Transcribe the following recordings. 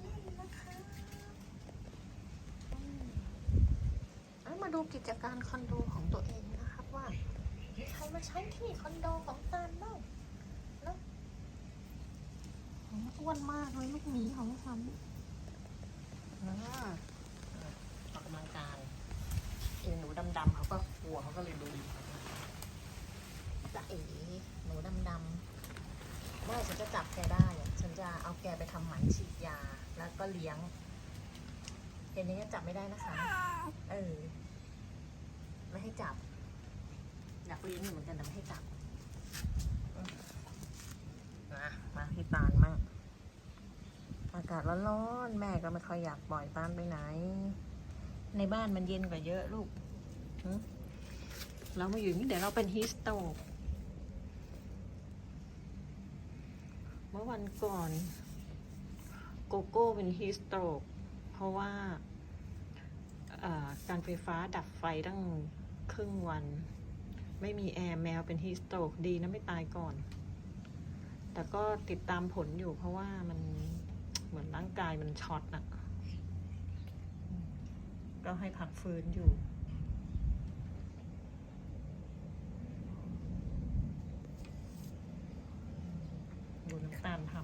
เล่นนะคะอืมเอ้ยมาดูกิจการคอนโดของตัวเองนะครับว่ามีใครมาใช้ที่คอนโดของตาลบ้างแล้วอ้วนมากเลยลูกหมีของฉันอ่าออกกำลังกายเองหนูดำๆเขาก็กลัวเขาก็เลยดูจะเอ๋หนูดำๆได้ฉันจะจับแกได้อะฉัน จะเอาแกไปทำหมันฉีดยาแล้วก็เลี้ยงเห็นนี้ก็จับไม่ได้นะคะ เออ ไม่ให้จับ อยากเลี้ยงอยู่เหมือนกันแต่ไม่ให้จับมนะมาที่ตาลมั่งอากาศร้อนๆแม่ก็ไม่ค่อยอยากปล่อยตาลไปไหน ในบ้านมันเย็นกว่าเยอะลูกหึเรามาอยู่นี่เดี๋ยวเราเป็นฮีสโต เมื่อวันก่อนโกโก้เป็นฮีสโตรกเพราะว่าการไฟฟ้าดับไฟตั้งครึ่งวัน ไม่มีแอร์แมวเป็นฮีสโตรกดีนะไม่ตายก่อน แต่ก็ติดตามผลอยู่เพราะว่ามันเหมือนร่างกายมันช็อตอะก็ให้พักฟื้นอยู่ ดูน้ำ ตาลท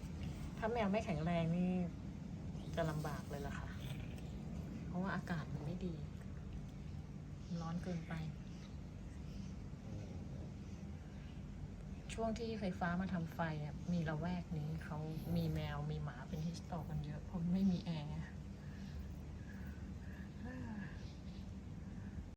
ำถ้าแมวไม่แข็งแรงนี่จะลำบากเลยล่ะค่ะ เพราะว่าอากาศมันไม่ดี ร้อนเกินไป ช่วงที่ไฟฟ้ามาทำไฟอะมีละแวกนี้เขามีแมวมีหมาเป็นฮิสตอกันเยอะ